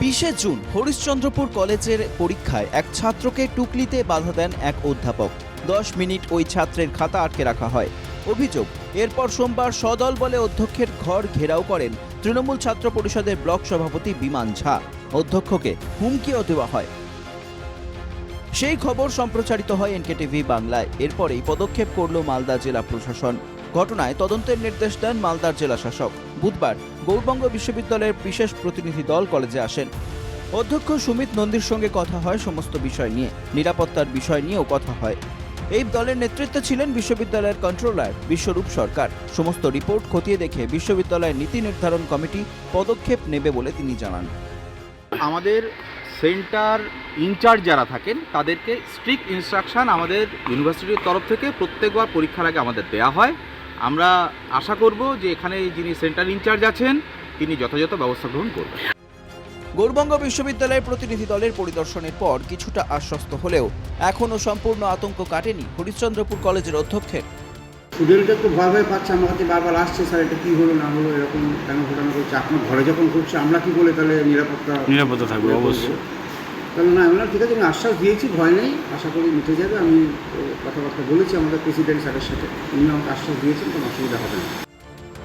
বিশে জুন হরিশ্চন্দ্রপুর কলেজের পরীক্ষায় এক ছাত্রকে টুকলিতে বাধা দেন এক অধ্যাপক। দশ মিনিট ওই ছাত্রের খাতা আটকে রাখা হয়। অভিযোগ, এরপর সোমবার সদল বলে অধ্যক্ষের ঘর ঘেরাও করেন তৃণমূল ছাত্র পরিষদের ব্লক সভাপতি বিমান ঝা। অধ্যক্ষকে হুমকিও দেওয়া হয়। সেই খবর সম্প্রচারিত হয় এনকেটিভি বাংলায়। এরপরেই পদক্ষেপ করল মালদা জেলা প্রশাসন। ঘটনায় তদন্তের নির্দেশ দেন মালদার জেলা শাসক। বুধবার গৌরবঙ্গ বিশ্ববিদ্যালয়ের বিশেষ প্রতিনিধি দল কলেজে আসেন। অধ্যক্ষ সুমিত নন্দীর সঙ্গে কথা হয় সমস্ত বিষয় নিয়ে, নিরাপত্তার বিষয় নিয়েও কথা হয়। এই দলের নেতৃত্বে ছিলেন বিশ্ববিদ্যালয়ের কন্ট্রোলার বিশ্বরূপ সরকার। সমস্ত রিপোর্ট খতিয়ে দেখে বিশ্ববিদ্যালয়ের নীতি নির্ধারণ কমিটি পদক্ষেপ নেবে বলে তিনি জানান। আমাদের সেন্টার ইনচার্জ যারা থাকেন, তাদেরকে স্ট্রিক্ট ইনস্ট্রাকশন আমাদের ইউনিভার্সিটির তরফ থেকে প্রত্যেকবার পরীক্ষার আগে আমাদের দেয়া হয়। আমরা আশা করব যে এখানে যিনি সেন্টার ইনচার্জ আছেন তিনি যথাযথ ব্যবস্থা গ্রহণ করবেন। গৌরবঙ্গ বিশ্ববিদ্যালয়ের প্রতিনিধি দলের পরিদর্শনের পর কিছুটা আশ্বস্ত হলেও এখনও সম্পূর্ণ আতঙ্ক কাটেনি হরিশ্চন্দ্রপুর কলেজের অধ্যক্ষের। স্টুডেন্টরা তো ভয় ভয় পাচ্ছে আমার কাছে বারবার আসছে স্যার এটা কী হলো না হলো এরকম কেন ঘটনা করছে আপনার ঘরে যখন ঘটছে আমরা কি বলে তাহলে নিরাপত্তা নিরাপত্তা থাকবে অবশ্যই। তাহলে না আমি ঠিক আছে আমি আশ্বাস দিয়েছি, ভয় নেই, আশা করি মিটে যাবে, আমি কথাবার্তা বলেছি আমাদের প্রেসিডেন্ট স্যারের সাথে উনি আমাকে আশ্বাস দিয়েছেন, কোনো অসুবিধা হবে না।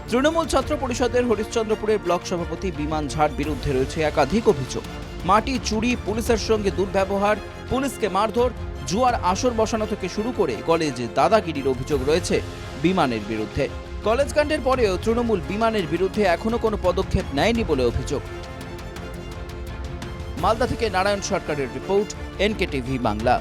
তৃণমূল ছাত্র পরিষদের হরিশ্চন্দ্রপুরের ব্লক সভাপতি বিমান ঝাড় বিরুদ্ধে রয়েছে একাধিক অভিযোগ। মাটি, চুরি, পুলিশের সঙ্গে দুর্ব্যবহার, পুলিশকে মারধর, জুয়ার আসর বসানো থেকে শুরু করে কলেজে দাদাগিরির অভিযোগ রয়েছে বিমানের বিরুদ্ধে। কলেজ কাণ্ডের পরেও তৃণমূল বিমানের বিরুদ্ধে এখনও কোনো পদক্ষেপ নেয়নি বলে অভিযোগ। মালদা থেকে নারায়ণ সরকারের রিপোর্ট এনকে টিভি বাংলা।